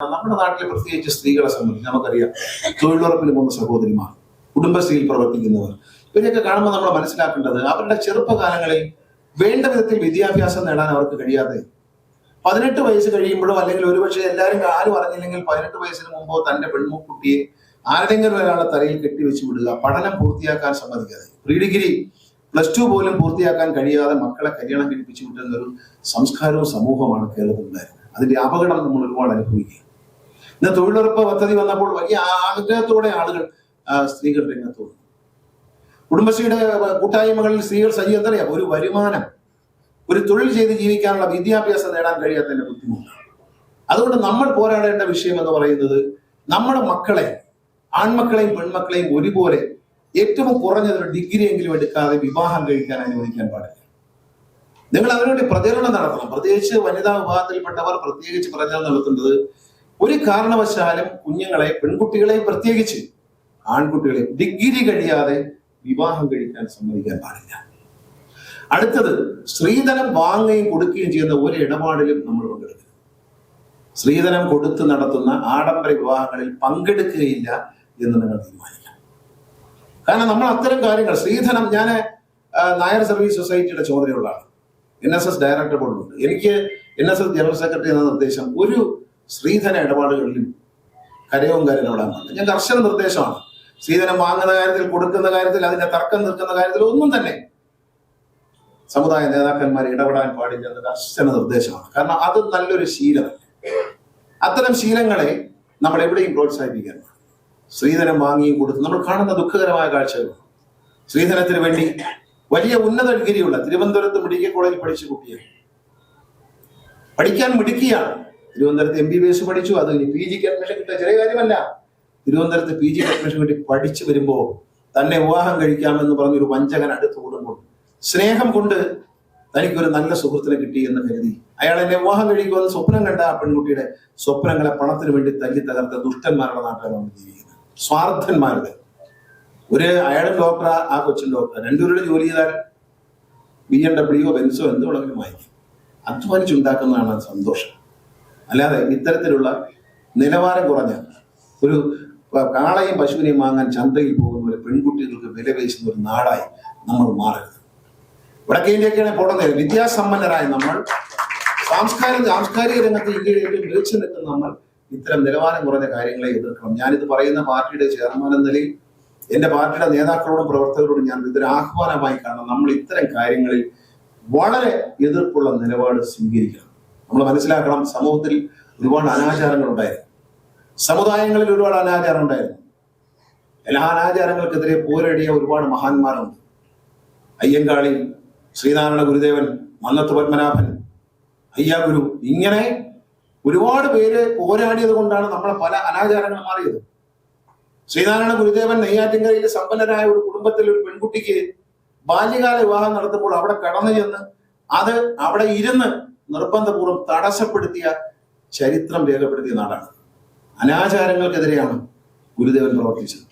നമ്മുടെ നാട്ടിലെ പ്രത്യേകിച്ച് സ്ത്രീകളെ സംബന്ധിച്ച് നമുക്കറിയാം തൊഴിലുറപ്പിന് പോകുന്ന സഹോദരിമാർ കുടുംബശ്രീയിൽ പ്രവർത്തിക്കുന്നവർ ഇവരെയൊക്കെ കാണുമ്പോൾ നമ്മൾ മനസ്സിലാക്കേണ്ടത് അവരുടെ ചെറുപ്പകാലങ്ങളിൽ വേണ്ട വിധത്തിൽ വിദ്യാഭ്യാസം നേടാൻ അവർക്ക് കഴിയാതെ പതിനെട്ട് വയസ്സ് കഴിയുമ്പോഴോ അല്ലെങ്കിൽ ഒരുപക്ഷെ എല്ലാവരും ആരും അറിഞ്ഞില്ലെങ്കിൽ പതിനെട്ട് വയസ്സിന് മുമ്പോ തന്റെ പെൺമുക്കുട്ടിയെ ആരെങ്കിലും ഒരാളെ തലയിൽ കെട്ടിവെച്ച് വിടുക പഠനം പൂർത്തിയാക്കാൻ സമ്മതിക്കാതെ പ്രീ ഡിഗ്രി പ്ലസ് ടു പോലും പൂർത്തിയാക്കാൻ കഴിയാതെ മക്കളെ കല്യാണം കഴിപ്പിച്ചു വിട്ടുന്ന ഒരു സംസ്കാരവും സമൂഹമാണ് കേരളത്തിൽ ഉണ്ടായിരുന്നത് അതിന്റെ അപകടം നമ്മൾ ഒരുപാട് അനുഭവിക്കുക ഇന്ന് തൊഴിലുറപ്പ് പദ്ധതി വന്നപ്പോൾ വലിയ ആഗ്രഹത്തോടെ ആളുകൾ സ്ത്രീകൾ രംഗത്ത് വന്നു. കുടുംബശ്രീയുടെ കൂട്ടായ്മകളിൽ സ്ത്രീകൾ സജീവം. എന്തറിയാം ഒരു വരുമാനം ഒരു തൊഴിൽ ചെയ്ത് ജീവിക്കാനുള്ള വിദ്യാഭ്യാസം നേടാൻ കഴിയാത്തതിന്റെ ബുദ്ധിമുട്ടാണ്. അതുകൊണ്ട് നമ്മൾ പോരാടേണ്ട വിഷയം എന്ന് പറയുന്നത് നമ്മുടെ മക്കളെ ആൺമക്കളെയും പെൺമക്കളെയും ഒരുപോലെ ഏറ്റവും കുറഞ്ഞത് ഒരു ഡിഗ്രി എങ്കിലും എടുക്കാതെ വിവാഹം കഴിക്കാൻ അനുവദിക്കാൻ പാടില്ല. നിങ്ങൾ അതിനുവേണ്ടി പ്രചരണം നടത്തണം. പ്രത്യേകിച്ച് വനിതാ വിഭാഗത്തിൽപ്പെട്ടവർ പ്രത്യേകിച്ച് പ്രചരണം നടത്തുന്നത് ഒരു കാരണവശാലും കുഞ്ഞുങ്ങളെ പെൺകുട്ടികളെ പ്രത്യേകിച്ച് ആൺകുട്ടികളെ ഡിഗ്രി കഴിയാതെ വിവാഹം കഴിക്കാൻ സമ്മതിക്കാൻ പാടില്ല. അടുത്തത് സ്ത്രീധനം വാങ്ങുകയും കൊടുക്കുകയും ചെയ്യുന്ന ഒരു ഇടപാടിലും നമ്മൾ പങ്കെടുക്കുക സ്ത്രീധനം കൊടുത്ത് നടത്തുന്ന ആഡംബര വിവാഹങ്ങളിൽ പങ്കെടുക്കുകയില്ല എന്ന് നിങ്ങൾ തീരുമാനിക്കണം. കാരണം നമ്മൾ അത്തരം കാര്യങ്ങൾ സ്ത്രീധനം ഞാൻ നായർ സർവീസ് സൊസൈറ്റിയുടെ ചുമതലയുള്ള ആളാണ് എൻ എസ് എസ് ഡയറക്ടർ ബോർഡുണ്ട്. എനിക്ക് N S S general secretary എന്ന നിർദ്ദേശം ഒരു സ്ത്രീധന ഇടപാടുകളിലും കരയവും അവിടെ വന്നത് ഞാൻ കർശന നിർദ്ദേശമാണ്. സ്ത്രീധനം വാങ്ങുന്ന കാര്യത്തിൽ കൊടുക്കുന്ന കാര്യത്തിൽ അതിന്റെ തർക്കം നിൽക്കുന്ന കാര്യത്തിൽ ഒന്നും തന്നെ സമുദായ നേതാക്കന്മാർ ഇടപെടാൻ പാടില്ല എന്ന കർശന നിർദ്ദേശമാണ്. കാരണം അത് നല്ലൊരു ശീലമല്ല. അത്തരം ശീലങ്ങളെ നമ്മൾ എവിടെയും പ്രോത്സാഹിപ്പിക്കാൻ പാടില്ല. സ്ത്രീധനം വാങ്ങിയും കൊടുത്ത് നമ്മൾ കാണുന്ന ദുഃഖകരമായ കാഴ്ചകളാണ് സ്ത്രീധനത്തിന് വേണ്ടി വലിയ ഉന്നത ഡിഗ്രിയുള്ള തിരുവനന്തപുരത്ത് മെഡിക്കൽ കോളേജിൽ പഠിച്ച കുട്ടിയെ പഠിക്കാൻ മിടുക്കിയാണ്. തിരുവനന്തപുരത്ത് എം ബി ബി എസ് പഠിച്ചു. അത് ഇനി പി ജിക്ക് അഡ്മിഷൻ കിട്ടുക ചെറിയ കാര്യമല്ല. തിരുവനന്തപുരത്ത് പി ജിക്ക് അഡ്മിഷൻ കിട്ടി പഠിച്ചു വരുമ്പോൾ തന്നെ വിവാഹം കഴിക്കാമെന്ന് പറഞ്ഞൊരു വഞ്ചകൻ അടുത്ത് കൂടുമ്പോൾ സ്നേഹം കൊണ്ട് തനിക്കൊരു നല്ല സുഹൃത്തിനെ കിട്ടി എന്ന് കരുതി. അയാൾ എന്നെ വിവാഹം കഴിക്കുമെന്ന് സ്വപ്നം കണ്ട ആ പെൺകുട്ടിയുടെ സ്വപ്നങ്ങളെ പണത്തിന് വേണ്ടി തല്ലി തകർത്ത ദുഷ്ടന്മാരുടെ നാട്ടിലാണ് ജീവിക്കുന്നത്. സ്വാർത്ഥന്മാരുടെ. ഒരു അയാളും ഡോക്ടർ ആ കൊച്ചിൻ ഡോക്ടർ രണ്ടുപേരുടെ ജോലി ചെയ്താൽ ബി എം ഡബ്ല്യു ബെൻസോ എന്ത് വേണമെങ്കിലും വാങ്ങിക്കും അധ്വാനിച്ചുണ്ടാക്കുന്നതാണ് സന്തോഷം. അല്ലാതെ ഇത്തരത്തിലുള്ള നിലവാരം കുറഞ്ഞ ഒരു കാളയും പശുവിനെയും വാങ്ങാൻ ചന്തയിൽ പോകുന്ന ഒരു പെൺകുട്ടികൾക്ക് വില പേശുന്ന ഒരു നാടായി നമ്മൾ മാറരുത്. വടക്കേ ഇന്ത്യക്കാണ് പോകുന്നത് വിദ്യാസമ്പന്നരായ നമ്മൾ സാംസ്കാരിക സാംസ്കാരിക രംഗത്ത് ഇന്ത്യയിൽ മികച്ചു നിൽക്കുന്ന നമ്മൾ ഇത്തരം നിലവാരം കുറഞ്ഞ കാര്യങ്ങളെ എതിർക്കണം. ഞാനിത് പറയുന്ന പാർട്ടിയുടെ ചെയർമാൻ എന്ന നിലയിൽ എന്റെ പാർട്ടിയുടെ നേതാക്കളോടും പ്രവർത്തകരോടും ഞാൻ ഇതൊരു ആഹ്വാനമായി കാണണം. നമ്മൾ ഇത്തരം കാര്യങ്ങളിൽ വളരെ എതിർപ്പുള്ള നിലപാട് സ്വീകരിക്കണം. നമ്മൾ മനസ്സിലാക്കണം സമൂഹത്തിൽ ഒരുപാട് അനാചാരങ്ങൾ ഉണ്ടായിരുന്നു സമുദായങ്ങളിൽ ഒരുപാട് അനാചാരം ഉണ്ടായിരുന്നു എല്ലാ അനാചാരങ്ങൾക്കെതിരെ പോരടിയ ഒരുപാട് മഹാന്മാരുണ്ട്. അയ്യങ്കാളി ശ്രീനാരായണ ഗുരുദേവൻ മന്നത്ത് പത്മനാഭൻ അയ്യാഗുരു ഇങ്ങനെ ഒരുപാട് പേര് പോരാടിയത് കൊണ്ടാണ് നമ്മളെ പല അനാചാരങ്ങൾ മാറിയത്. ശ്രീനാരായണ ഗുരുദേവൻ നെയ്യാറ്റിൻകരയിൽ സമ്പന്നരായ ഒരു കുടുംബത്തിൽ ഒരു പെൺകുട്ടിക്ക് ബാല്യകാല വിവാഹം നടത്തുമ്പോൾ അവിടെ കടന്നു ചെന്ന് അത് അവിടെ ഇരുന്ന് നിർബന്ധപൂർവം തടസ്സപ്പെടുത്തിയ ചരിത്രം രേഖപ്പെടുത്തിയ നാടാണ്. അനാചാരങ്ങൾക്കെതിരെയാണ് ഗുരുദേവൻ പ്രവർത്തിച്ചത്.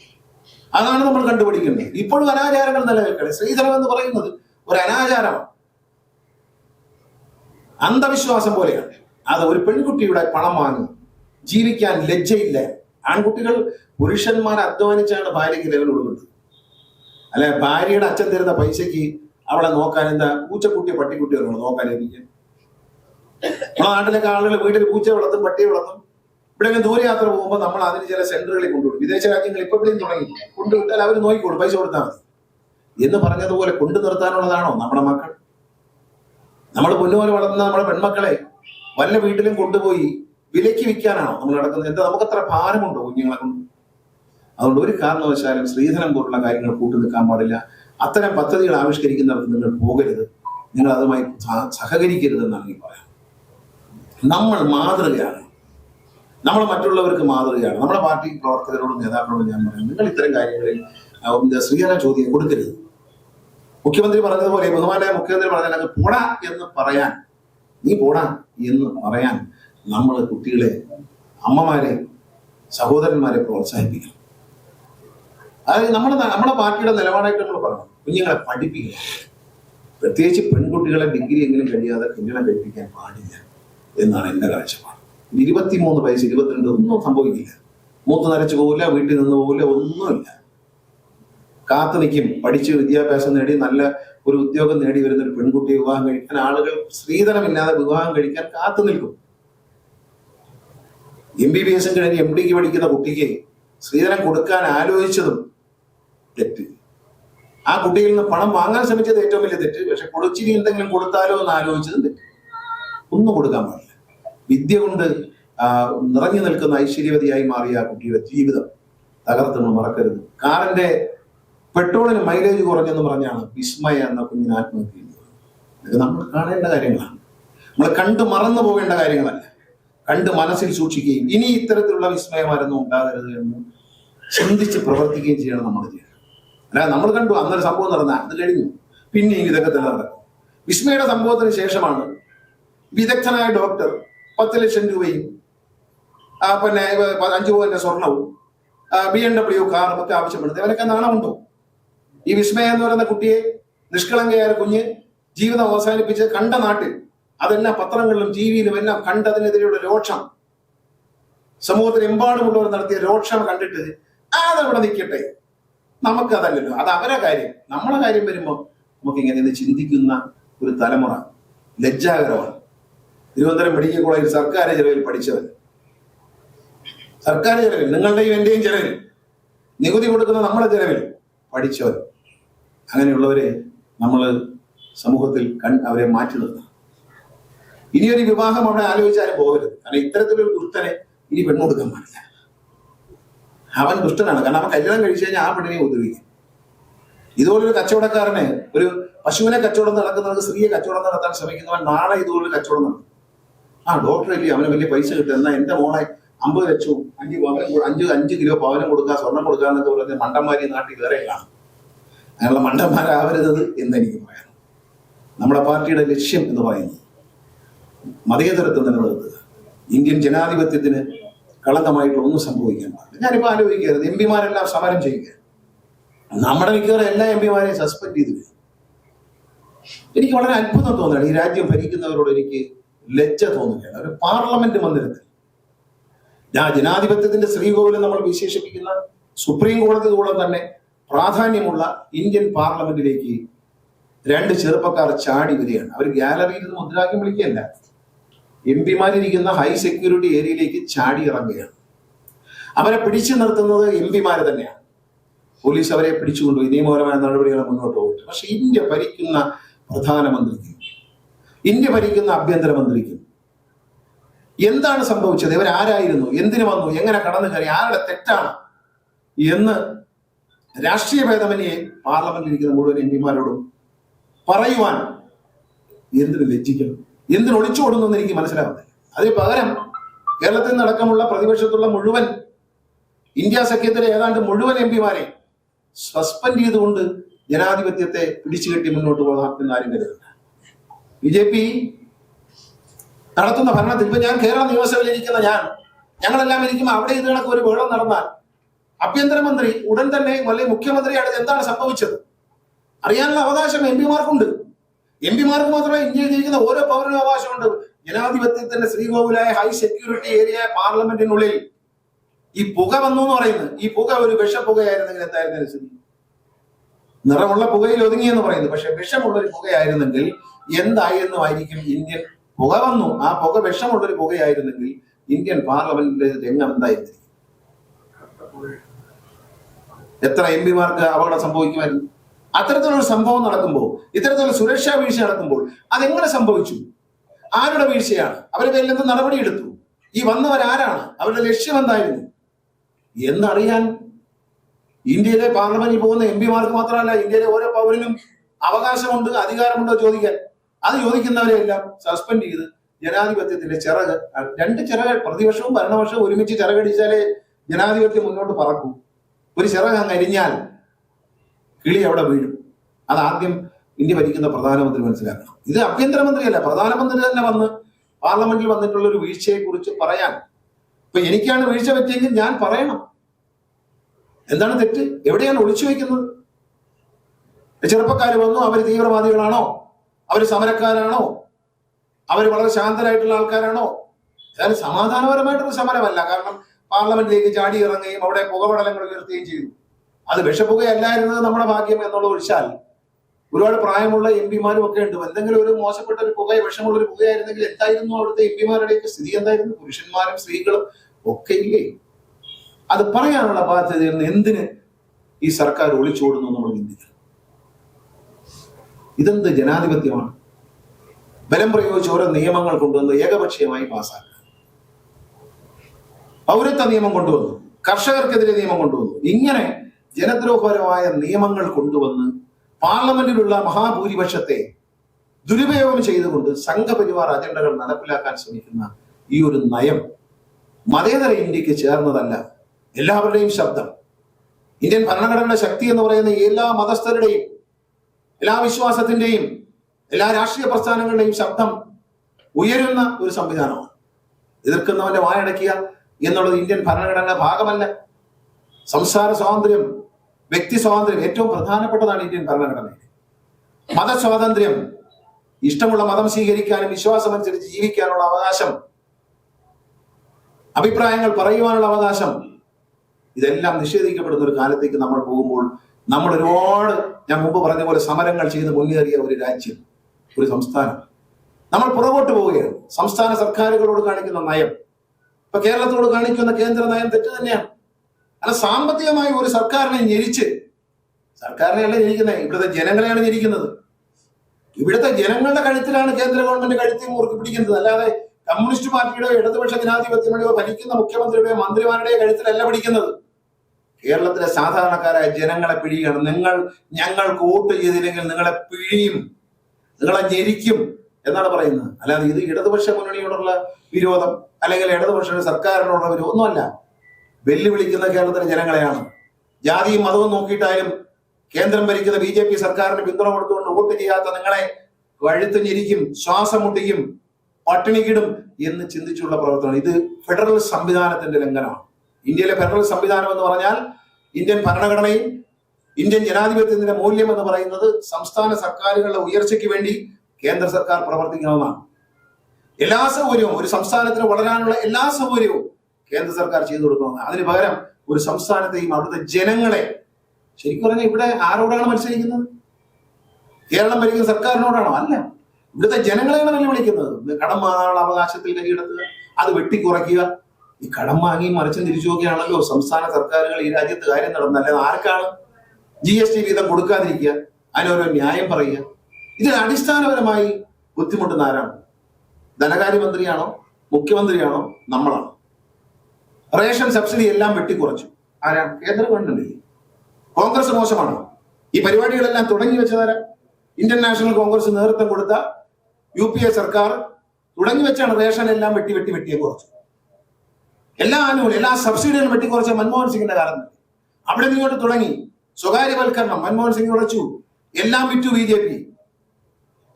അതാണ് നമ്മൾ കണ്ടുപിടിക്കേണ്ടത്. ഇപ്പോഴും അനാചാരങ്ങൾ നിലനിൽക്കണം ശ്രീധരം എന്ന് പറയുന്നത് ഒരു അനാചാരമാണ്. അന്ധവിശ്വാസം പോലെയാണ്. അത് ഒരു പെൺകുട്ടിയുടെ പണം വാങ്ങി ജീവിക്കാൻ ലജ്ജയില്ല. ആൺകുട്ടികൾ പുരുഷന്മാർ അധ്വാനിച്ചാണ് ഭാര്യയ്ക്ക് ലെവൽ കൊടുക്കുന്നത്. അല്ലെ ഭാര്യയുടെ അച്ഛൻ തരുന്ന പൈസക്ക് അവളെ നോക്കാൻ എന്താ? പൂച്ചക്കുട്ടിയോ പട്ടിക്കുട്ടിയോ നോക്കാൻ എനിക്ക് നമ്മുടെ നാട്ടിലൊക്കെ ആളുകൾ വീട്ടിൽ പൂച്ച വളർത്തും പട്ടിയെ വളർത്തും. ഇവിടെ ദൂരയാത്ര പോകുമ്പോൾ നമ്മൾ അതിന് ചില സെന്ററുകളിൽ കൊണ്ടുവിടും. വിദേശ രാജ്യങ്ങൾ ഇപ്പൊ ഇവിടെയും തുടങ്ങി കൊണ്ടുവിട്ടാൽ അവർ നോക്കിക്കോളും പൈസ കൊടുത്താൽ മതി. എന്ന് പറഞ്ഞതുപോലെ കൊണ്ടു നിർത്താനുള്ളതാണോ നമ്മുടെ മക്കൾ? നമ്മൾ പൊന്നുപോലെ വളർത്തുന്ന നമ്മുടെ പെൺമക്കളെ വല്ല വീട്ടിലും കൊണ്ടുപോയി വിലയ്ക്ക് വിൽക്കാനാണോ നമ്മൾ നടക്കുന്നത്? എന്താ നമുക്കത്ര ഭാരമുണ്ടോ കുഞ്ഞുങ്ങളെ കൊണ്ട്? അതുകൊണ്ട് ഒരു കാരണവശാലും സ്ത്രീധനം പോലുള്ള കാര്യങ്ങൾ കൂട്ടു നിൽക്കാൻ പാടില്ല. അത്തരം പദ്ധതികൾ ആവിഷ്കരിക്കുന്നവർക്ക് നിങ്ങൾ പോകരുത്. നിങ്ങൾ അതുമായി സഹ- സഹകരിക്കരുതെന്നാണ് ഈ പറയാം നമ്മൾ മാതൃകയാണ്. നമ്മൾ മറ്റുള്ളവർക്ക് മാതൃകയാണ്. നമ്മുടെ പാർട്ടി പ്രവർത്തകരോടും നേതാക്കളോടും ഞാൻ പറയും നിങ്ങൾ ഇത്തരം കാര്യങ്ങളിൽ സ്വീകരണ ചോദ്യം കൊടുക്കരുത്. മുഖ്യമന്ത്രി പറഞ്ഞതുപോലെ ബഹുമാനായ മുഖ്യമന്ത്രി പറഞ്ഞാൽ പോടാ എന്ന് പറയാൻ നീ പോടാ എന്ന് പറയാൻ നമ്മൾ കുട്ടികളെ അമ്മമാരെ സഹോദരന്മാരെ പ്രോത്സാഹിപ്പിക്കണം. അതായത് നമ്മുടെ നമ്മുടെ പാർട്ടിയുടെ നിലപാടായിട്ട് നമ്മൾ പറഞ്ഞു കുഞ്ഞുങ്ങളെ പഠിപ്പിക്കണം. പ്രത്യേകിച്ച് പെൺകുട്ടികളെ ഡിഗ്രി എങ്കിലും കഴിയാതെ കല്യാണം കഴിപ്പിക്കാൻ പാടില്ല. എന്നാണ് എന്റെ കാഴ്ചപ്പാട് ഇരുപത്തിമൂന്ന് വയസ്സ് ഇരുപത്തിരണ്ട് ഒന്നും സംഭവിക്കില്ല. മൂത്ത് നരച്ചു പോകില്ല വീട്ടിൽ നിന്ന് പോകില്ല ഒന്നുമില്ല. കാത്തു നിൽക്കും. പഠിച്ച് വിദ്യാഭ്യാസം നേടി നല്ല ഒരു ഉദ്യോഗം നേടി വരുന്ന ഒരു പെൺകുട്ടിയെ വിവാഹം കഴിക്കാൻ ആളുകൾ സ്ത്രീധനമില്ലാതെ വിവാഹം കഴിക്കാൻ കാത്തു നിൽക്കും. എം ബി ബി എസും കഴിഞ്ഞ് എം ഡിക്ക് പഠിക്കുന്ന കുട്ടിക്ക് സ്ത്രീധനം കൊടുക്കാൻ ആലോചിച്ചതും തെറ്റ്. ആ കുട്ടിയിൽ നിന്ന് പണം വാങ്ങാൻ ശ്രമിച്ചത് ഏറ്റവും വലിയ തെറ്റ്. പക്ഷെ കൊടുച്ചിനി എന്തെങ്കിലും കൊടുത്താലോ എന്ന് ആലോചിച്ചതും തെറ്റ്. ഒന്നും കൊടുക്കാൻ പാടില്ല. വിദ്യ കൊണ്ട് നിറഞ്ഞു നിൽക്കുന്ന ഐശ്വര്യവതിയായി മാറിയ ആ കുട്ടിയുടെ ജീവിതം തകർത്ത് നമ്മൾ മറക്കരുത്. കാറിന്റെ പെട്രോളിന് മൈലേജ് കുറഞ്ഞെന്ന് പറഞ്ഞാണ് വിസ്മയ എന്ന കുഞ്ഞിന് ആത്മഹത്യ ചെയ്യുന്നത് ഇതൊക്കെ നമ്മൾ കാണേണ്ട കാര്യങ്ങളാണ്. നമ്മൾ കണ്ട് മറന്നു പോകേണ്ട കാര്യങ്ങളല്ല. കണ്ട് മനസ്സിൽ സൂക്ഷിക്കുകയും ഇനി ഇത്തരത്തിലുള്ള വിസ്മയമാരൊന്നും ഉണ്ടാകരുത് എന്ന് ചിന്തിച്ച് പ്രവർത്തിക്കുകയും ചെയ്യണം നമ്മൾ ചെയ്യണം അല്ലാതെ നമ്മൾ കണ്ടു അന്നൊരു സംഭവം നടന്ന അത് കഴിഞ്ഞു. പിന്നെയും ഇതൊക്കെ തന്നെ നടക്കും. വിസ്മയുടെ സംഭവത്തിന് ശേഷമാണ് വിദഗ്ധനായ ഡോക്ടർ പത്ത് ലക്ഷം രൂപയും പിന്നെ അഞ്ചു പവന്റെ സ്വർണവും ബി എം ഡബ്ല്യു കാറും ഒക്കെ ആവശ്യപ്പെടുന്നത്. ഇവനൊക്കെ നാണമുണ്ടോ? ഈ വിസ്മയ എന്ന് പറയുന്ന കുട്ടിയെ നിഷ്കളങ്കയായ കുഞ്ഞ് ജീവിതം അവസാനിപ്പിച്ച് കണ്ട നാട്ടിൽ അതെല്ലാം പത്രങ്ങളിലും ടി വിയിലും എല്ലാം കണ്ടതിനെതിരെയുള്ള രോക്ഷം സമൂഹത്തിൽ എമ്പാടുമുള്ളവർ നടത്തിയ രോക്ഷം കണ്ടിട്ട് അതവിടെ നിൽക്കട്ടെ. നമുക്കതല്ലല്ലോ അത് അവരെ കാര്യം. നമ്മളെ കാര്യം വരുമ്പോൾ നമുക്ക് ഇങ്ങനെ ചിന്തിക്കുന്ന ഒരു തലമുറ ലജ്ജാകരമാണ്. തിരുവനന്തപുരം മെഡിക്കൽ കോളേജിൽ സർക്കാർ ചെലവിൽ പഠിച്ചവൻ. സർക്കാർ ചെലവിൽ നിങ്ങളുടെയും എന്റെയും ചെലവിൽ നികുതി കൊടുക്കുന്ന നമ്മുടെ ചെലവിൽ പഠിച്ചവൻ. അങ്ങനെയുള്ളവരെ നമ്മൾ സമൂഹത്തിൽ കൺ അവരെ മാറ്റി നിർത്തണം. ഇനിയൊരു വിവാഹം അവിടെ ആലോചിച്ചാലും പോകരുത്. കാരണം ഇത്തരത്തിലൊരു ദുഷ്ടനെ ഇനി പെണ്ണുകൊടുക്കാൻ പാടില്ല. അവൻ ദുഷ്ടനാണ്. കാരണം അവൻ കല്യാണം കഴിച്ചു കഴിഞ്ഞാൽ ആ പെണ്ണിനെ ഉപദ്രവിക്കും. ഇതുപോലൊരു കച്ചവടക്കാരനെ ഒരു പശുവിനെ കച്ചവടം നടക്കുന്നവർക്ക് സ്ത്രീയെ കച്ചവടം നടത്താൻ ശ്രമിക്കുന്നവൻ നാളെ ഇതുപോലൊരു കച്ചവടം നടത്തും. ആ ഡോക്ടർ ഇല്ലേ? അവന് വലിയ പൈസ കിട്ടും. എന്നാ എന്റെ മോളെ അമ്പത് ലക്ഷവും അഞ്ച് പവനും അഞ്ച് അഞ്ച് കിലോ പവനം കൊടുക്കുക സ്വർണം കൊടുക്കുക എന്നൊക്കെ പറഞ്ഞ മണ്ടന്മാരി നാട്ടിൽ വേറെ കാണും. അങ്ങനെയുള്ള മണ്ടന്മാരാവരുത് എന്ന് എനിക്ക് പറയാം നമ്മുടെ പാർട്ടിയുടെ ലക്ഷ്യം എന്ന് പറയുന്നത് മതേതരത്വം നിലനിർത്തുക. ഇന്ത്യൻ ജനാധിപത്യത്തിന് കളങ്കമായിട്ട് ഒന്നും സംഭവിക്കാൻ പാടില്ല. ഞാനിപ്പോ ആലോചിക്കരുത്. എം പിമാരെല്ലാം സമരം ചെയ്യുക. നമ്മുടെ മിക്കവാറും എല്ലാ എം പിമാരെയും സസ്പെൻഡ് ചെയ്തു എനിക്ക് വളരെ അത്ഭുതം തോന്നുകയാണ് ഈ രാജ്യം ഭരിക്കുന്നവരോട് എനിക്ക് ലജ്ജ തോന്നുകയാണ്. ഒരു പാർലമെന്റ് മന്ദിരത്തിൽ. ഞാൻ ജനാധിപത്യത്തിന്റെ ശ്രീകോവിലും നമ്മൾ വിശേഷിപ്പിക്കുന്ന സുപ്രീം കോടതി കൂടം തന്നെ പ്രാധാന്യമുള്ള ഇന്ത്യൻ പാർലമെന്റിലേക്ക് രണ്ട് ചെറുപ്പക്കാർ ചാടി വരികയാണ് അവർ ഗാലറിയിൽ നിന്ന് മുദ്രാക്കി വിളിക്കുകയല്ല. എം പിമാരിരിക്കുന്ന ഹൈ സെക്യൂരിറ്റി ഏരിയയിലേക്ക് ചാടി ഇറങ്ങുകയാണ്. അവരെ പിടിച്ചു നിർത്തുന്നത് എം പിമാര് തന്നെയാണ്. പോലീസ് അവരെ പിടിച്ചുകൊണ്ടുപോയി. നിയമപരമായ നടപടികൾ മുന്നോട്ട് പോകട്ടെ പക്ഷെ ഇന്ത്യ ഭരിക്കുന്ന പ്രധാനമന്ത്രിക്കും ഇന്ത്യ ഭരിക്കുന്ന ആഭ്യന്തരമന്ത്രിക്കും എന്താണ് സംഭവിച്ചത്? ഇവർ ആരായിരുന്നു? എന്തിനു വന്നു? എങ്ങനെ കടന്നു കയറി? ആരുടെ തെറ്റാണ്? എന്ന് രാഷ്ട്രീയ ഭേദമന്യെ പാർലമെന്റിൽ ഇരിക്കുന്ന മുഴുവൻ എം പിമാരോടും പറയുവാൻ എന്തിനു ലജ്ജിക്കണം? എന്തിനു ഒളിച്ചോടുന്നു കൊടുന്നു എനിക്ക് മനസ്സിലാവുന്നില്ല. അതിന് പകരം കേരളത്തിൽ നിന്നടക്കമുള്ള പ്രതിപക്ഷത്തുള്ള മുഴുവൻ ഇന്ത്യ സഖ്യത്തിലെ ഏതാണ്ട് മുഴുവൻ എം പിമാരെ സസ്പെൻഡ് ചെയ്തുകൊണ്ട് ജനാധിപത്യത്തെ പിടിച്ചുകെട്ടി മുന്നോട്ട് പോകാം ആരും കരുതുന്നില്ല ബി ജെ പി നടത്തുന്ന ഭരണത്തിൽ ഇപ്പൊ ഞാൻ കേരള നിയമസഭയിൽ ഇരിക്കുന്ന ഞാൻ ഞങ്ങളെല്ലാം ഇരിക്കുമ്പോൾ അവിടെ ഇത് കണക്ക് ഒരു ബഹളം നടന്നാൽ ആഭ്യന്തരമന്ത്രി ഉടൻ തന്നെ അല്ലെങ്കിൽ മുഖ്യമന്ത്രിയാണ് എന്താണ് സംഭവിച്ചത്? അറിയാനുള്ള അവകാശം എം പിമാർക്കുണ്ട്. എം പിമാർക്ക് മാത്രമേ ഇന്ത്യയിൽ ജീവിക്കുന്ന ഓരോ പൗരനും അവകാശമുണ്ട്. ജനാധിപത്യത്തിന്റെ ശ്രീകോവിലായ ഹൈ സെക്യൂരിറ്റി ഏരിയ പാർലമെന്റിനുള്ളിൽ ഈ പുക വന്നു എന്ന് പറയുന്നത് ഈ പുക ഒരു വിഷപ്പുകയായിരുന്നെങ്കിൽ എന്തായിരുന്നു സ്ഥിതി നിറമുള്ള പുകയിൽ ഒതുങ്ങി എന്ന് പറയുന്നത്. പക്ഷെ വിഷമുള്ള ഒരു പുകയായിരുന്നെങ്കിൽ എന്തായിരുന്നുമായിരിക്കും ഇന്ത്യൻ പുക വന്നു. ആ പുക വിഷമുള്ളൊരു പുകയായിരുന്നെങ്കിൽ ഇന്ത്യൻ പാർലമെന്റിലെ രംഗം എന്തായിരുന്നു എത്ര എം പിമാർക്ക് അപകടം സംഭവിക്കുമായിരുന്നു? അത്തരത്തിലൊരു സംഭവം നടക്കുമ്പോൾ ഇത്തരത്തിലുള്ള സുരക്ഷാ വീഴ്ച നടക്കുമ്പോൾ അതെങ്ങനെ സംഭവിച്ചു? ആരുടെ വീഴ്ചയാണ്? അവരുടെ പേരിൽ എന്ത് നടപടിയെടുത്തു? ഈ വന്നവരാരാണ്? അവരുടെ ലക്ഷ്യം എന്തായിരുന്നു? എന്നറിയാൻ ഇന്ത്യയിലെ പാർലമെന്റിൽ പോകുന്ന എം പിമാർക്ക് മാത്രമല്ല ഇന്ത്യയിലെ ഓരോ പൗരനും അവകാശമുണ്ട് അധികാരമുണ്ടോ ചോദിക്കാൻ. അത് ചോദിക്കുന്നവരെയെല്ലാം സസ്പെൻഡ് ചെയ്ത് ജനാധിപത്യത്തിന്റെ ചിറക് രണ്ട് ചിറക് പ്രതിപക്ഷവും ഭരണപക്ഷവും ഒരുമിച്ച് ചിറകടിച്ചാലേ ജനാധിപത്യം മുന്നോട്ട് പറക്കൂ. ഒരു ചിറക് കരിഞ്ഞാൽ കിളി അവിടെ വീഴും. അത് ആദ്യം ഇന്ത്യ ഭരിക്കുന്ന പ്രധാനമന്ത്രി മനസ്സിലാക്കണം. ഇത് ആഭ്യന്തരമന്ത്രിയല്ല പ്രധാനമന്ത്രി തന്നെ വന്ന് പാർലമെന്റിൽ വന്നിട്ടുള്ള ഒരു വീഴ്ചയെ കുറിച്ച് പറയാൻ. ഇപ്പൊ എനിക്കാണ് വീഴ്ച പറ്റിയെങ്കിൽ ഞാൻ പറയണം. എന്താണ് തെറ്റ്? എവിടെയാണ് ഒളിച്ചു വെക്കുന്നത് ചെറുപ്പക്കാർ വന്നു അവർ തീവ്രവാദികളാണോ? അവർ സമരക്കാരാണോ? അവർ വളരെ ശാന്തരായിട്ടുള്ള ആൾക്കാരാണോ? ഏതായാലും സമാധാനപരമായിട്ടൊരു സമരമല്ല. കാരണം പാർലമെന്റിലേക്ക് ചാടി ഇറങ്ങുകയും അവിടെ പുകപടലങ്ങൾ ഉയർത്തുകയും ചെയ്തു. അത് വിഷപ്പുകയല്ലായിരുന്നത് നമ്മുടെ ഭാഗ്യം എന്നുള്ള ഒഴിച്ചാൽ ഒരുപാട് പ്രായമുള്ള എം പിമാരും ഒക്കെ ഉണ്ട്. എന്തെങ്കിലും ഒരു മോശപ്പെട്ട ഒരു പുക വിഷമുള്ള ഒരു പുകയായിരുന്നെങ്കിൽ എന്തായിരുന്നു അവിടുത്തെ എം പിമാരുടെയൊക്കെ സ്ഥിതി എന്തായിരുന്നു? പുരുഷന്മാരും സ്ത്രീകളും ഒക്കെ ഇല്ലേ? അത് പറയാനുള്ള ബാധ്യതയിൽ എന്തിന് ഈ സർക്കാർ ഒളിച്ചോടുന്നു നമ്മൾ ചിന്തിക്കണം ഇതെന്ത് ജനാധിപത്യമാണ്? ബലം പ്രയോഗിച്ച് ഓരോ നിയമങ്ങൾ കൊണ്ടുവന്ന് ഏകപക്ഷീയമായി പാസ്സാക്കുക പൗരത്വ നിയമം കൊണ്ടുവന്നു കർഷകർക്കെതിരെ നിയമം കൊണ്ടുവന്നു. ഇങ്ങനെ ജനദ്രോഹപരമായ നിയമങ്ങൾ കൊണ്ടുവന്ന് പാർലമെന്റിലുള്ള മഹാഭൂരിപക്ഷത്തെ ദുരുപയോഗം ചെയ്തുകൊണ്ട് സംഘപരിവാർ അജണ്ടകൾ നടപ്പിലാക്കാൻ ശ്രമിക്കുന്ന ഈ ഒരു നയം മതേതര ഇന്ത്യയ്ക്ക് ചേർന്നതല്ല. എല്ലാവരുടെയും ശബ്ദം. ഇന്ത്യൻ ഭരണഘടനയുടെ ശക്തി എന്ന് പറയുന്ന എല്ലാ മതസ്ഥരുടെയും എല്ലാ വിശ്വാസത്തിന്റെയും എല്ലാ രാഷ്ട്രീയ പ്രസ്ഥാനങ്ങളുടെയും ശബ്ദം ഉയരുന്ന ഒരു സംവിധാനമാണ്. എതിർക്കുന്നവന്റെ വായടക്കുക എന്നുള്ളത് ഇന്ത്യൻ ഭരണഘടനയുടെ ഭാഗമല്ല. സംസാര സ്വാതന്ത്ര്യം വ്യക്തി സ്വാതന്ത്ര്യം ഏറ്റവും പ്രധാനപ്പെട്ടതാണ് ഇന്ത്യൻ ഭരണഘടനയിൽ മതസ്വാതന്ത്ര്യം ഇഷ്ടമുള്ള മതം സ്വീകരിക്കാനും വിശ്വാസമനുസരിച്ച് ജീവിക്കാനുള്ള അവകാശം അഭിപ്രായങ്ങൾ പറയുവാനുള്ള അവകാശം ഇതെല്ലാം നിഷേധിക്കപ്പെടുന്ന ഒരു കാലത്തേക്ക് നമ്മൾ പോകുമ്പോൾ നമ്മൾ ഒരുപാട് ഞാൻ മുമ്പ് പറഞ്ഞ പോലെ സമരങ്ങൾ ചെയ്ത് മുന്നേറിയ ഒരു രാജ്യം ഒരു സംസ്ഥാനം. നമ്മൾ പുറകോട്ട് പോവുകയാണ്. സംസ്ഥാന സർക്കാരുകളോട് കാണിക്കുന്ന നയം. ഇപ്പൊ കേരളത്തോട് കാണിക്കുന്ന കേന്ദ്ര നയം തെറ്റ് തന്നെയാണ്. അല്ല സാമ്പത്തികമായി ഒരു സർക്കാരിനെ ഞെരിച്ച് സർക്കാരിനെയല്ല ഞെരിക്കുന്നത് ഇവിടുത്തെ ജനങ്ങളെയാണ് ഞെരിക്കുന്നത്. ഇവിടുത്തെ ജനങ്ങളുടെ കഴുത്തിലാണ് കേന്ദ്ര ഗവൺമെന്റ് കഴുത്തിൽ മുറുക്കി പിടിക്കുന്നത്. അല്ലാതെ കമ്മ്യൂണിസ്റ്റ് പാർട്ടിയുടെയോ ഇടതുപക്ഷ ജനാധിപത്യങ്ങളുടെയോ ഭരിക്കുന്ന മുഖ്യമന്ത്രിയുടെയോ മന്ത്രിമാരുടെയോ കഴുത്തിലല്ല പിടിക്കുന്നത്. കേരളത്തിലെ സാധാരണക്കാരായ ജനങ്ങളെ പിഴിയാണ് നിങ്ങൾ ഞങ്ങൾക്ക് വോട്ട് ചെയ്തില്ലെങ്കിൽ നിങ്ങളെ പിഴിയും. നിങ്ങളെ ഞെരിക്കും എന്നാണ് പറയുന്നത്. അല്ലാതെ ഇത് ഇടതുപക്ഷ മുന്നണിയോടുള്ള വിരോധം അല്ലെങ്കിൽ ഇടതുപക്ഷ സർക്കാരിനോടുള്ള വിരോധം ഒന്നുമല്ല. വെല്ലുവിളിക്കുന്ന കേരളത്തിലെ ജനങ്ങളെയാണ്. ജാതിയും മതവും നോക്കിയിട്ടായാലും കേന്ദ്രം ഭരിക്കുന്ന ബി ജെ പി സർക്കാരിന് പിന്തുണ കൊടുത്തുകൊണ്ട് വോട്ട് ചെയ്യാത്ത നിങ്ങളെ വഴുത്തു ഞെരിക്കും ശ്വാസം മുട്ടിക്കും പട്ടിണിക്കിടും എന്ന് ചിന്തിച്ചുള്ള പ്രവർത്തനം ഇത് ഫെഡറൽ സംവിധാനത്തിന്റെ ലംഘനമാണ്. ഇന്ത്യയിലെ ഫെഡറൽ സംവിധാനം എന്ന് പറഞ്ഞാൽ ഇന്ത്യൻ ഭരണഘടനയും ഇന്ത്യൻ ജനാധിപത്യത്തിന്റെ മൂല്യം എന്ന് പറയുന്നത് സംസ്ഥാന സർക്കാരുകളുടെ ഉയർച്ചയ്ക്ക് വേണ്ടി കേന്ദ്ര സർക്കാർ പ്രവർത്തിക്കണമെന്നാണ് എല്ലാ സൗകര്യവും ഒരു സംസ്ഥാനത്തിന് വളരാനുള്ള എല്ലാ സൗകര്യവും കേന്ദ്ര സർക്കാർ ചെയ്തു കൊടുക്കുന്നതാണ്. അതിന് പകരം ഒരു സംസ്ഥാനത്തെയും അവിടുത്തെ ജനങ്ങളെ ശരിക്കും പറഞ്ഞാൽ ഇവിടെ ആരോടാണ് മത്സരിക്കുന്നത്? കേരളം ഭരിക്കുന്ന സർക്കാരിനോടാണോ? അല്ല. ഇവിടുത്തെ ജനങ്ങളെയാണ് വെല്ലുവിളിക്കുന്നത്. കടം മാറാനുള്ള അവകാശത്തിൽ കൈയെടുക്കുക അത് വെട്ടിക്കുറയ്ക്കുക ഈ കടം വാങ്ങി മറിച്ചും തിരിച്ചു നോക്കിയാണല്ലോ സംസ്ഥാന സർക്കാരുകൾ ഈ രാജ്യത്ത് കാര്യം നടന്നത്. അല്ലാതെ ആർക്കാണ് ജി എസ് ടി വീതം കൊടുക്കാതിരിക്കുക? അതിനോരോ ന്യായം പറയുക. ഇതിൽ അടിസ്ഥാനപരമായി ബുദ്ധിമുട്ടുന്ന ആരാണ്? ധനകാര്യമന്ത്രിയാണോ? മുഖ്യമന്ത്രിയാണോ? നമ്മളാണ്. റേഷൻ സബ്സിഡി എല്ലാം വെട്ടിക്കുറച്ചു. ആരാണ്? കേന്ദ്ര ഗവൺമെന്റ് കോൺഗ്രസ് മോശമാണോ? ഈ പരിപാടികളെല്ലാം തുടങ്ങി വെച്ചതാരാ ഇന്ത്യൻ നാഷണൽ കോൺഗ്രസ് നേതൃത്വം കൊടുത്ത യു സർക്കാർ തുടങ്ങി വെച്ചാണ് റേഷൻ എല്ലാം വെട്ടി വെട്ടി വെട്ടിയെ കുറച്ചു. എല്ലാ ആനുകൂല്യം എല്ലാ സബ്സിഡികളും വെട്ടിക്കുറച്ച മൻമോഹൻ സിംഗിന്റെ കാലം അവിടെ നിന്നോട്ട് തുടങ്ങി. സ്വകാര്യവൽക്കരണം മൻമോഹൻ സിംഗ് ഉറച്ചു. എല്ലാം വിറ്റു ബി ജെ പി.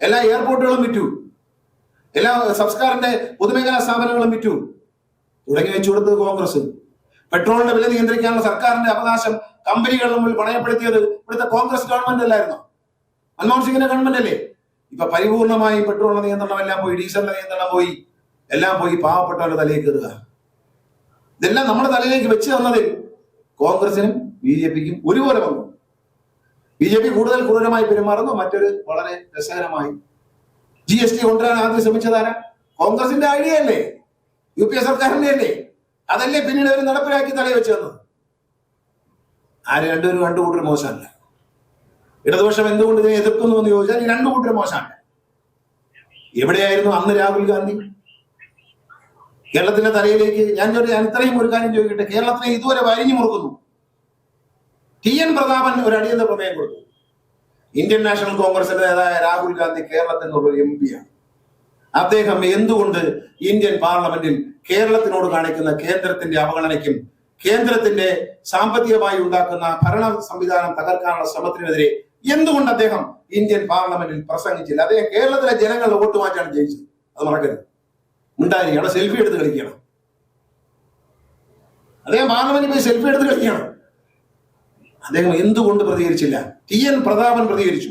എല്ലാ എയർപോർട്ടുകളും വിറ്റു. എല്ലാ സംസ്കാരന്റെ പൊതുമേഖലാ സ്ഥാപനങ്ങളും വിറ്റു. തുടങ്ങി വെച്ചു കൊടുത്തത് കോൺഗ്രസ്. പെട്രോളിന്റെ വില നിയന്ത്രിക്കാനുള്ള സർക്കാരിന്റെ അവകാശം കമ്പനികളുടെ പണയപ്പെടുത്തിയത് ഇവിടുത്തെ കോൺഗ്രസ് ഗവൺമെന്റ് അല്ലായിരുന്നു? മൻമോഹൻ സിംഗിന്റെ ഗവൺമെന്റ് അല്ലേ? ഇപ്പൊ പരിപൂർണമായി പെട്രോളിന്റെ നിയന്ത്രണം എല്ലാം പോയി ഡീസലിന്റെ നിയന്ത്രണം പോയി. എല്ലാം പോയി പാവപ്പെട്ടവരുടെ തലയിൽ കയറുക. ഇതെല്ലാം നമ്മുടെ തലയിലേക്ക് വെച്ച് തന്നതിൽ കോൺഗ്രസിനും ബി ജെ പിക്കും ഒരുപോലെ വന്നു ബി ജെ പി കൂടുതൽ ക്രൂരമായി പെരുമാറുന്നു മറ്റൊരു വളരെ രസകരമായി. ജി എസ് ടി കൊണ്ടുവരാൻ ആദ്യം ശ്രമിച്ചതാരാ കോൺഗ്രസിന്റെ ഐഡിയ അല്ലേ യു പി എ സർക്കാരിന്റെ അല്ലേ അതല്ലേ പിന്നീട് അവർ നടപ്പിലാക്കി തലയിൽ വെച്ച് തന്നത്? ആര് രണ്ടുപേരും രണ്ടു കൂട്ടർ മോശമല്ല. ഇടതുപക്ഷം എന്തുകൊണ്ട് ഇതിനെ എതിർക്കുന്നു എന്ന് ചോദിച്ചാൽ ഈ രണ്ടു കൂട്ടർ മോശമല്ല. എവിടെയായിരുന്നു അന്ന് രാഹുൽ ഗാന്ധി? കേരളത്തിന്റെ തലയിലേക്ക് ഞാൻ ഞാൻ ഇത്രയും ഒരു കാര്യം ചോദിക്കട്ടെ. കേരളത്തിനെ ഇതുവരെ വരിഞ്ഞു മുറുക്കുന്നു. ടി എൻ പ്രതാപൻ ഒരു അടിയന്തര പ്രമേയം കൊടുത്തു. ഇന്ത്യൻ നാഷണൽ കോൺഗ്രസിന്റെ നേതാവ് രാഹുൽ ഗാന്ധി കേരളത്തിൽ നിന്നുള്ള എം പിയാണ് അദ്ദേഹം എന്തുകൊണ്ട് ഇന്ത്യൻ പാർലമെന്റിൽ കേരളത്തിനോട് കാണിക്കുന്ന കേന്ദ്രത്തിന്റെ അവഗണനയ്ക്കും കേന്ദ്രത്തിന്റെ സാമ്പത്തികമായി ഉണ്ടാക്കുന്ന ഭരണ സംവിധാനം തകർക്കാനുള്ള ശ്രമത്തിനെതിരെ എന്തുകൊണ്ട് അദ്ദേഹം ഇന്ത്യൻ പാർലമെന്റിൽ പ്രസംഗിച്ചില്ല? അദ്ദേഹം കേരളത്തിലെ ജനങ്ങളുടെ വോട്ട് മാറ്റാണ് ജയിച്ചത് അത് മറക്കരുത്. ഉണ്ടായിരിക്കണം. സെൽഫി എടുത്ത് കളിക്കണം. അദ്ദേഹം പാർലമെന്റിൽ പോയി സെൽഫി എടുത്ത് കളിക്കണം. അദ്ദേഹം എന്തുകൊണ്ട് പ്രതികരിച്ചില്ല? ടി എൻ പ്രതാപൻ പ്രതികരിച്ചു.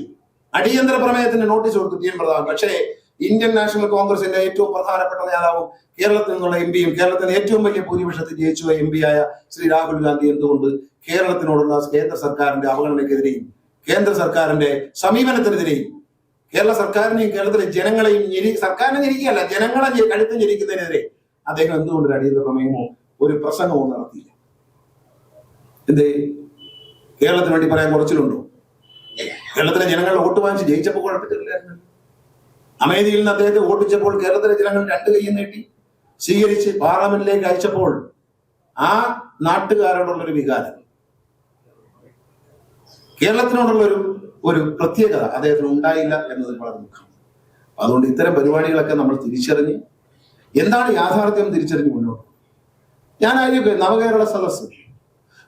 അടിയന്തര പ്രമേയത്തിന്റെ നോട്ടീസ് കൊടുത്തു ടി എൻ പ്രതാപൻ. പക്ഷേ ഇന്ത്യൻ നാഷണൽ കോൺഗ്രസിന്റെ ഏറ്റവും പ്രധാനപ്പെട്ട നേതാവും കേരളത്തിൽ നിന്നുള്ള എം പിയും കേരളത്തിലെ ഏറ്റവും വലിയ ഭൂരിപക്ഷത്തിൽ ജയിച്ച എം പി ആയ ശ്രീ രാഹുൽ ഗാന്ധി എന്തുകൊണ്ട് കേരളത്തിനോടുള്ള കേന്ദ്ര സർക്കാരിന്റെ അവഗണനയ്ക്കെതിരെയും കേന്ദ്ര സർക്കാരിന്റെ സമീപനത്തിനെതിരെയും കേരള സർക്കാരിനെയും കേരളത്തിലെ ജനങ്ങളെയും ഞെരി സർക്കാരിനെ ഞെരിക്കുകയല്ല ജനങ്ങളെ കഴുത്ത് ഞെരിക്കുന്നതിനെതിരെ അദ്ദേഹം എന്തുകൊണ്ട് ഒരു അടിയന്തര പ്രമേയമോ ഒരു പ്രസംഗമോ നടത്തിയില്ല? എന്തേ? കേരളത്തിന് വേണ്ടി പറയാൻ കുറച്ചിലുണ്ടോ? കേരളത്തിലെ ജനങ്ങൾ വോട്ട് വാങ്ങിച്ച് ജയിച്ചപ്പോൾ കുഴപ്പത്തില്ലായിരുന്നു അമേരിയിൽ നിന്ന് അദ്ദേഹത്തെ വോട്ടിച്ചപ്പോൾ കേരളത്തിലെ ജനങ്ങൾ രണ്ട് കൈയും നീട്ടി സ്വീകരിച്ച് പാർലമെന്റിലേക്ക് അയച്ചപ്പോൾ ആ നാട്ടുകാരോടുള്ളൊരു വികാരം. കേരളത്തിനോടുള്ള ഒരു പ്രത്യേകത അദ്ദേഹത്തിന് ഉണ്ടായില്ല എന്നതിൽ വളരെ ദുഃഖം. അതുകൊണ്ട് ഇത്തരം പരിപാടികളൊക്കെ നമ്മൾ തിരിച്ചറിഞ്ഞ് എന്താണ് യാഥാർത്ഥ്യം തിരിച്ചറിഞ്ഞ് മുന്നോട്ട്. ഞാൻ ആയിരിക്കും നവകേരള സദസ്സ്.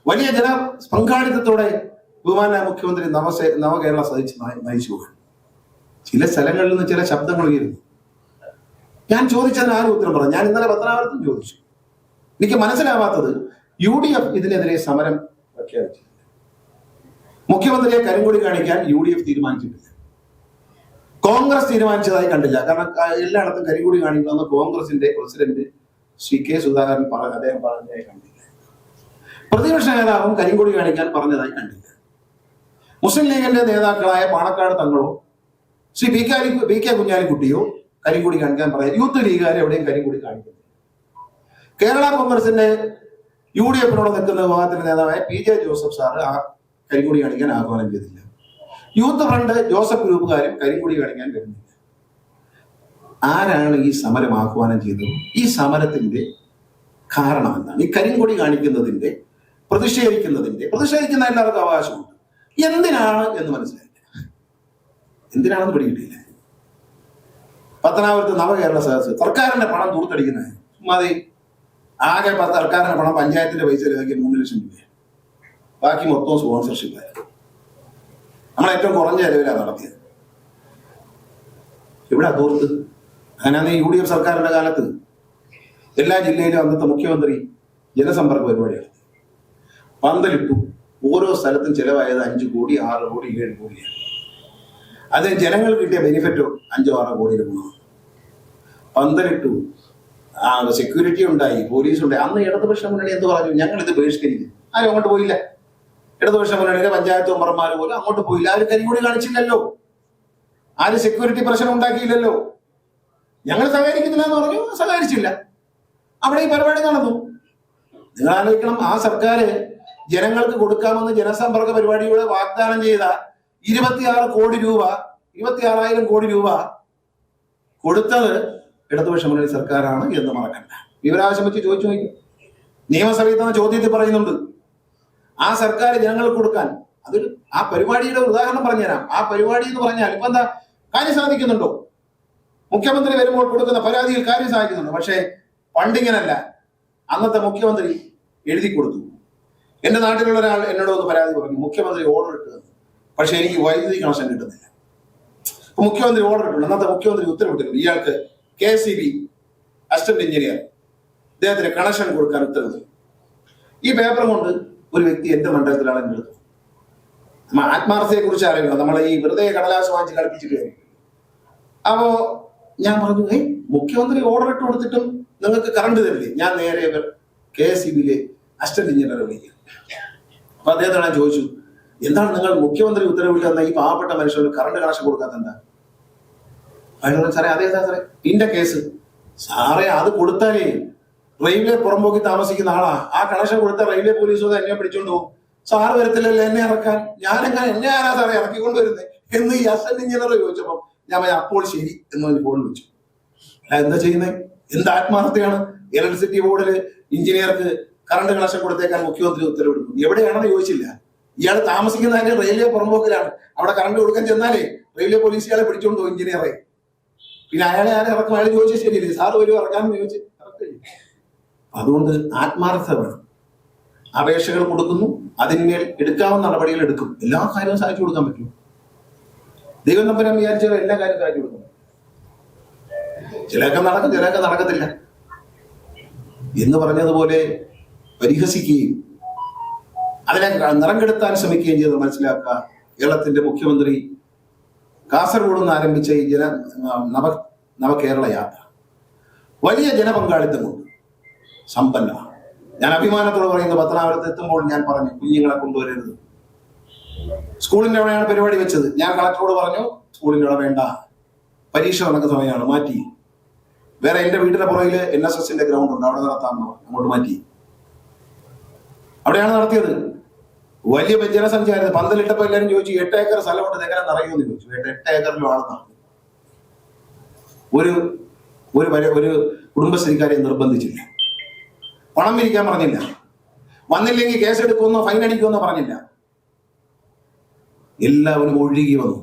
വലിയ ജന പങ്കാളിത്തത്തോടെ ബഹുമാന മുഖ്യമന്ത്രി നവസേ നവകേരള സദസ്സ് നയി- നയിച്ചു പോകാൻ. ചില സ്ഥലങ്ങളിൽ നിന്ന് ചില ശബ്ദങ്ങൾ ഉയരുന്നു. ഞാൻ ചോദിച്ചതിന് ആരും ഉത്തരം പറഞ്ഞു ഞാൻ ഇന്നലെ പത്തനാപുരത്തും ചോദിച്ചു. എനിക്ക് മനസ്സിലാവാത്തത് യു ഡി എഫ് ഇതിനെതിരെ സമരം പ്രഖ്യാപിച്ചു. മുഖ്യമന്ത്രിയെ കരിങ്കൊടി കാണിക്കാൻ യു ഡി എഫ് തീരുമാനിച്ചിട്ടില്ല. കോൺഗ്രസ് തീരുമാനിച്ചതായി കണ്ടില്ല. കാരണം എല്ലായിടത്തും കരിങ്കൊടി കാണിക്കണമെന്ന് കോൺഗ്രസിന്റെ പ്രസിഡന്റ് ശ്രീ കെ സുധാകരൻ പറഞ്ഞ അദ്ദേഹം പറഞ്ഞതായി കണ്ടില്ല. പ്രതിപക്ഷ നേതാവും കരിങ്കൊടി കാണിക്കാൻ പറഞ്ഞതായി കണ്ടില്ല. മുസ്ലിം ലീഗിന്റെ നേതാക്കളായ പാണക്കാട് തങ്ങളോ ശ്രീ പി കാലി പി കെ കുഞ്ഞാലിക്കുട്ടിയോ കരിങ്കൊടി കാണിക്കാൻ പറയാം യൂത്ത് ലീഗുകാർ എവിടെയും കരിങ്കൊടി കാണിക്കുന്നു കേരള കോൺഗ്രസിന്റെ യു ഡി എഫിനോട് നിൽക്കുന്ന വിഭാഗത്തിന്റെ നേതാവായ പി ജെ ജോസഫ് സാറ് ആ കരിങ്കൊടി കാണിക്കാൻ ആഹ്വാനം ചെയ്തില്ല. യൂത്ത് ഫ്രണ്ട് ജോസഫ് ഗ്രൂപ്പുകാരും കരിങ്കൊടി കാണിക്കാൻ വരുന്നില്ല. ആരാണ് ഈ സമരം ആഹ്വാനം ചെയ്തത്? ഈ സമരത്തിന്റെ കാരണം എന്താണ് ഈ കരിങ്കൊടി കാണിക്കുന്നതിന്റെ പ്രതിഷേധിക്കുന്നതിന്റെ പ്രതിഷേധിക്കുന്ന എല്ലാവർക്കും അവകാശമുണ്ട്. എന്തിനാണ് എന്ന് മനസ്സിലായില്ല. എന്തിനാണെന്ന് പിടികിട്ടില്ല പത്തനാപുരത്ത് നവകേരള സദസ് സർക്കാരിന്റെ പണം തൂർത്തടിക്കുന്നത് മതി ആകെ സർക്കാരിന്റെ പണം പഞ്ചായത്തിന്റെ പൈസ മൂന്ന് ലക്ഷം രൂപ ബാക്കി മൊത്തം സ്പോൺസർഷിപ്പ് ആയിരുന്നു. നമ്മൾ ഏറ്റവും കുറഞ്ഞ ചെലവിലാണ് നടത്തിയത്. ഇവിടെ അതോർത്ത്. അങ്ങനെ യു ഡി എഫ് സർക്കാരിന്റെ കാലത്ത് എല്ലാ ജില്ലയിലും അന്നത്തെ മുഖ്യമന്ത്രി ജനസമ്പർക്ക പരിപാടി നടത്തി പന്തലിട്ടു. ഓരോ സ്ഥലത്തും ചെലവായത് അഞ്ച് കോടി ആറ് കോടി ഏഴ് കോടിയാണ്. അത് ജനങ്ങൾ കിട്ടിയ ബെനിഫിറ്റോ അഞ്ചോ ആറോ കോടിയുടെ ഗുണമാണ്. പന്തലിട്ടു. സെക്യൂരിറ്റി ഉണ്ടായി പോലീസ് ഉണ്ടായി അന്ന് ഇടതുപക്ഷ മുന്നണി എന്ത് പറഞ്ഞു? ഞങ്ങൾ ഇത് ബഹിഷ്കരിക്കും ആരും അങ്ങോട്ട് പോയില്ല. ഇടതുപക്ഷ മുന്നണിയിലെ പഞ്ചായത്ത് മെമ്പർമാർ പോലും അങ്ങോട്ട് പോയില്ല. കരി കൂടി കാണിച്ചില്ലല്ലോ. ആരും സെക്യൂരിറ്റി പ്രശ്നം ഉണ്ടാക്കിയില്ലല്ലോ. ഞങ്ങൾ സഹകരിക്കുന്നില്ല എന്ന് പറഞ്ഞു സഹകരിച്ചില്ല. അവിടെ ഈ പരിപാടി നടന്നു. നിങ്ങൾ ആലോചിക്കണം ആ സർക്കാർ ജനങ്ങൾക്ക് കൊടുക്കാമെന്ന് ജനസമ്പർക്ക പരിപാടിയുടെ വാഗ്ദാനം ചെയ്ത ഇരുപത്തിയാറ് കോടി രൂപ ഇരുപത്തിയാറായിരം കോടി രൂപ കൊടുത്തത് ഇടതുപക്ഷ മുന്നണി സർക്കാരാണ് എന്ന് മറക്കണ്ട. വിവരാവശ്യം വെച്ച് ചോദിച്ചു നോക്കി. നിയമസഭയിൽ തന്നെ ചോദ്യത്തിൽ പറയുന്നുണ്ട്. ആ സർക്കാർ ജനങ്ങൾക്ക് കൊടുക്കാൻ. അതൊരു ആ പരിപാടിയുടെ ഉദാഹരണം പറഞ്ഞുതരാം. ആ പരിപാടി എന്ന് പറഞ്ഞാൽ ഇപ്പൊ എന്താ? കാര്യം സാധിക്കുന്നുണ്ടോ? മുഖ്യമന്ത്രി വരുമ്പോൾ കൊടുക്കുന്ന പരാതിയിൽ കാര്യം സാധിക്കുന്നുണ്ട്? പക്ഷേ പണ്ടിങ്ങനല്ല അന്നത്തെ മുഖ്യമന്ത്രി എഴുതി കൊടുത്തു. എന്റെ നാട്ടിലുള്ള ഒരാൾ എന്നോട് ഒന്ന് പരാതി പറഞ്ഞു മുഖ്യമന്ത്രി ഓർഡർ ഇട്ടു. പക്ഷേ എനിക്ക് വൈദ്യുതി കണക്ഷൻ കിട്ടുന്നില്ല. അപ്പൊ മുഖ്യമന്ത്രി ഓർഡർ ഇട്ടുണ്ട് അന്നത്തെ മുഖ്യമന്ത്രി ഉത്തരവിട്ടിട്ടുണ്ട് ഇയാൾക്ക് K C B assistant engineer അദ്ദേഹത്തിന് കണക്ഷൻ കൊടുക്കാൻ ഉത്തരവ് ഈ പേപ്പർ കൊണ്ട് ഒരു വ്യക്തി എന്റെ മണ്ഡലത്തിലാണ് എന്റെ ആത്മാർത്ഥയെ കുറിച്ച് അറിയണം. നമ്മൾ ഈ വെറുതെ കടലാസ് വാങ്ങിച്ച് കളിപ്പിച്ചിട്ട് കാര്യം അപ്പോ ഞാൻ പറഞ്ഞു ഏയ് മുഖ്യമന്ത്രി ഓർഡർ ഇട്ട് കൊടുത്തിട്ടും നിങ്ങൾക്ക് കറണ്ട് തരില്ലേ? ഞാൻ നേരെ കെ എസ് ഇ ബിയിലെ അസിസ്റ്റന്റ് എഞ്ചിനീയറെ വിളിക്കാം. അപ്പൊ അദ്ദേഹത്തോട് ഞാൻ ചോദിച്ചു എന്താണ് നിങ്ങൾ മുഖ്യമന്ത്രി ഉത്തരവിൽ തന്ന ഈ പാവപ്പെട്ട മനുഷ്യർ കറണ്ട് കണക്ഷൻ കൊടുക്കാത്ത എന്താ? അയാൾ സാറേ അതേ സാറേ? ഇന്റെ കേസ് സാറേ അത് കൊടുത്താലേ റെയിൽവേ പുറമ്പോക്കി താമസിക്കുന്ന ആളാ. ആ കണക്ഷൻ കൊടുത്ത റെയിൽവേ പോലീസ് വന്ന് എന്നെ പിടിച്ചോണ്ട് പോകും. സാറ് വരത്തില്ലല്ലോ എന്നെ ഇറക്കാൻ. ഞാൻ എങ്ങനെ എന്നെ ആരാ സാറേ ഇറക്കിക്കൊണ്ട് വരുന്നത് എന്ന് ഈ അസിസ്റ്റന്റ് എഞ്ചിനീയർ ചോദിച്ചപ്പോ ഞാൻ അപ്പോൾ ശരി. എന്ന് പറഞ്ഞ് ഫോൺ വിളിച്ചു. എന്താ ചെയ്യുന്നത് എന്ത് ആത്മാർത്ഥയാണ് ഇലക്ട്രിസിറ്റി ബോർഡിൽ എഞ്ചിനീയർക്ക് കറണ്ട് കണക്ഷൻ കൊടുത്തേക്കാൻ മുഖ്യമന്ത്രി ഉത്തരവിടുന്നു എവിടെയാണെന്ന് ചോദിച്ചില്ല. ഇയാൾ താമസിക്കുന്ന അതിന്റെ റെയിൽവേ പുറമ്പോക്കിലാണ് അവിടെ കറണ്ട് കൊടുക്കാൻ ചെന്നാലേ റെയിൽവേ പോലീസ് ഇയാളെ പിടിച്ചോണ്ട് എഞ്ചിനീയറെ. പിന്നെ അയാളെ ആരെ ഇറക്കും? അയാൾ ചോദിച്ചാൽ ശരിയല്ലേ? സാറ് വരും ഇറക്കാമെന്ന് ചോദിച്ചു. ഇറക്കില്ല? അതുകൊണ്ട് ആത്മാർത്ഥത വേണം. അപേക്ഷകൾ കൊടുക്കുന്നു അതിന്മേൽ എടുക്കാവുന്ന നടപടികൾ എടുക്കും. എല്ലാ കാര്യവും സാധിച്ചു കൊടുക്കാൻ പറ്റും. ദൈവം നമ്പരം വിചാരിച്ചാൽ എല്ലാ കാര്യവും സാധിച്ചു കൊടുക്കും. ചിലതൊക്കെ നടക്കും ചിലതൊക്കെ നടക്കത്തില്ല. എന്ന് പറഞ്ഞതുപോലെ പരിഹസിക്കുകയും അതിനെ നിറം കെടുത്താൻ ശ്രമിക്കുകയും ചെയ്ത് മനസ്സിലാക്കുക. കേരളത്തിന്റെ മുഖ്യമന്ത്രി കാസർഗോഡ് നിന്ന് ആരംഭിച്ച ഈ ജന നവ നവകേരള യാത്ര. വലിയ ജനപങ്കാളിത്തം കൊണ്ട് സമ്പന്നമാണ് ഞാൻ അഭിമാനത്തോടെ പറയുന്നു പത്തനാപുരത്ത് എത്തുമ്പോൾ ഞാൻ പറഞ്ഞു കുഞ്ഞുങ്ങളെ കൊണ്ടുവരരുത്. സ്കൂളിന്റെ അവിടെയാണ് പരിപാടി വെച്ചത്. ഞാൻ കളക്ടറോട് പറഞ്ഞു സ്കൂളിന്റെ അവിടെ വേണ്ട. പരീക്ഷ നടക്കുന്ന സമയമാണ് മാറ്റി. വേറെ എന്റെ വീടിന്റെ പുറകിൽ എൻ എസ് എസിന്റെ ഗ്രൗണ്ട് ഉണ്ട് അവിടെ നടത്താമെന്ന് അങ്ങോട്ട് മാറ്റി. അവിടെയാണ് നടത്തിയത്. വലിയ ജനസഞ്ചാരം പന്തലിട്ടപ്പോ എല്ലാവരും ചോദിച്ചു എട്ട് ഏക്കർ സ്ഥലമുണ്ട് എങ്ങനെ നിറയുമെന്ന് ചോദിച്ചു. എട്ട് ഏക്കറിലും ആൾ നടന്നു ഒരു ഒരു ഒരു കുടുംബശ്രീക്കാരെ നിർബന്ധിച്ചില്ല. പണം പിരിക്കാൻ പറഞ്ഞില്ല. വന്നില്ലെങ്കിൽ കേസെടുക്കുമെന്നോ ഫൈൻ അടിക്കുമെന്നോ പറഞ്ഞില്ല. എല്ലാവരും ഒഴുകി വന്നു.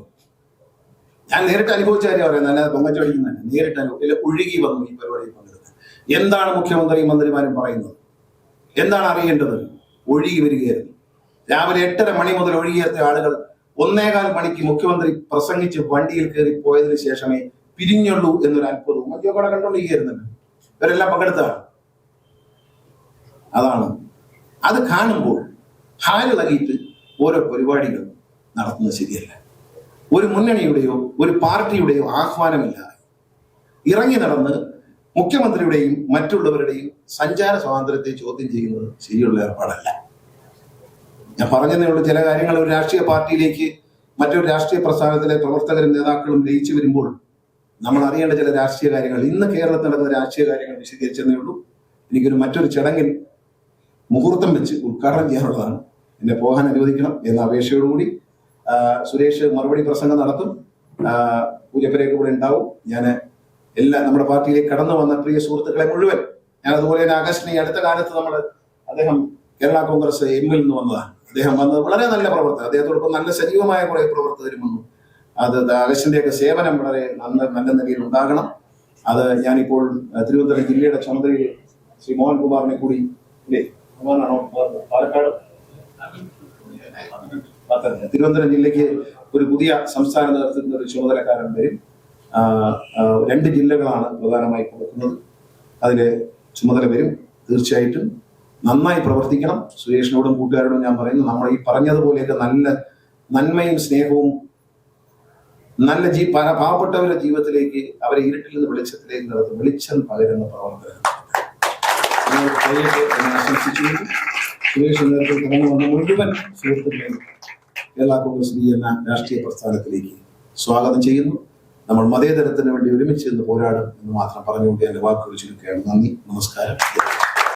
ഞാൻ നേരിട്ട് അനുഭവിച്ച കാര്യം പറയുന്നത് അല്ലാതെ പൊങ്ങച്ചടിക്കുന്നതല്ല നേരിട്ട് അനുഭവം ഒഴുകി വന്നു ഈ പരിപാടിയിൽ പങ്കെടുക്കാൻ. എന്താണ് മുഖ്യമന്ത്രിയും മന്ത്രിമാരും പറയുന്നത്? എന്താണ് അറിയേണ്ടത്? ഒഴുകി വരികയായിരുന്നു. രാവിലെ എട്ടര മണി മുതൽ ഒഴുകിയെത്തിയ ആളുകൾ ഒന്നേകാൽ മണിക്ക് മുഖ്യമന്ത്രി പ്രസംഗിച്ച് വണ്ടിയിൽ കയറി പോയതിനു ശേഷമേ പിരിഞ്ഞുള്ളൂ എന്നൊരു അത്ഭുതവും മധ്യ കൂടെ കണ്ടുകൊണ്ടിരിക്കുന്നുണ്ട് ഇവരെല്ലാം പങ്കെടുത്തതാണ്. അതാണ്. അത് കാണുമ്പോൾ ഹാൽ നൽകിയിട്ട് ഓരോ പരിപാടികൾ നടത്തുന്നത് ശരിയല്ല. ഒരു മുന്നണിയുടെയോ ഒരു പാർട്ടിയുടെയോ ആഹ്വാനമില്ലാതെ ഇറങ്ങി നടന്ന് മുഖ്യമന്ത്രിയുടെയും മറ്റുള്ളവരുടെയും സഞ്ചാര സ്വാതന്ത്ര്യത്തെ ചോദ്യം ചെയ്യുന്നത് ശരിയുള്ള ഏർപ്പാടല്ല. ഞാൻ പറഞ്ഞതേ ഉള്ളൂ ചില കാര്യങ്ങൾ ഒരു രാഷ്ട്രീയ പാർട്ടിയിലേക്ക് മറ്റൊരു രാഷ്ട്രീയ പ്രസ്ഥാനത്തിലെ പ്രവർത്തകരും നേതാക്കളും ലയിച്ചു വരുമ്പോൾ നമ്മൾ അറിയേണ്ട ചില രാഷ്ട്രീയ കാര്യങ്ങൾ. ഇന്ന് കേരളത്തിൽ നടക്കുന്ന രാഷ്ട്രീയ കാര്യങ്ങൾ വിശദീകരിച്ചതേ ഉള്ളൂ. എനിക്കൊരു മറ്റൊരു ചടങ്ങിൽ മുഹൂർത്തം വെച്ച് ഉദ്ഘാടനം ചെയ്യാനുള്ളതാണ് എന്നെ പോകാൻ അനുവദിക്കണം എന്ന അപേക്ഷയോടുകൂടി സുരേഷ് മറുപടി പ്രസംഗം നടത്തും. പൂജപ്പരേക്ക് കൂടെ ഉണ്ടാവും. ഞാൻ എല്ലാ നമ്മുടെ പാർട്ടിയിലേക്ക് കടന്നു വന്ന പ്രിയ സുഹൃത്തുക്കളെ മുഴുവൻ ഞാൻ അതുപോലെ തന്നെ ആകാശിനെ അടുത്ത കാലത്ത് നമ്മൾ അദ്ദേഹം കേരള കോൺഗ്രസ് എമ്മിൽ നിന്ന് വന്നതാണ്. അദ്ദേഹം വന്നത് വളരെ നല്ല പ്രവർത്തകർ അദ്ദേഹത്തോടൊപ്പം നല്ല സജീവമായ കുറെ പ്രവർത്തകരും വന്നു. അത് ആകാശിന്റെയൊക്കെ സേവനം വളരെ നല്ല നല്ല നിലയിൽ ഉണ്ടാകണം. അത് ഞാനിപ്പോൾ തിരുവനന്തപുരം ജില്ലയുടെ ചുമതലയിൽ ശ്രീ മോഹൻകുമാറിനെ കൂടി ഇല്ലേ തിരുവനന്തപുരം ജില്ലയ്ക്ക് ഒരു പുതിയ സംസ്ഥാന നേതൃത്വത്തിന് ഒരു ചുമതലക്കാരൻ വരും. രണ്ട് ജില്ലകളാണ് പ്രധാനമായി കൊടുക്കുന്നത്. അതിലെ ചുമതല വരും. തീർച്ചയായിട്ടും നന്നായി പ്രവർത്തിക്കണം. സുരേഷിനോടും കൂട്ടുകാരോടും ഞാൻ പറയുന്നു നമ്മൾ ഈ പറഞ്ഞതുപോലെയൊക്കെ നല്ല നന്മയും സ്നേഹവും നല്ല ജീ പല പാവപ്പെട്ടവരുടെ ജീവിതത്തിലേക്ക് അവരെ ഇരുട്ടിൽ നിന്ന് വെളിച്ചത്തിലേക്ക് നടത്തും. വെളിച്ചം പകരുന്ന പ്രവർത്തനം. നിങ്ങൾക്ക് കഴിയട്ടെ സുരേഷ് നേതൃത്വത്തിൽ കടന്നു മുഴുവൻ സുഹൃത്തുക്കളെയും കേരള കോൺഗ്രസ് ബി എന്ന രാഷ്ട്രീയ പ്രസ്ഥാനത്തിലേക്ക് സ്വാഗതം ചെയ്യുന്നു. നമ്മൾ മതേതരത്തിന് വേണ്ടി ഒരുമിച്ച് നിന്ന് പോരാടും എന്ന് മാത്രം പറഞ്ഞുകൊണ്ട് എന്റെ വാക്കുകൾ ചുരുക്കുകയാണ്. നന്ദി നമസ്കാരം.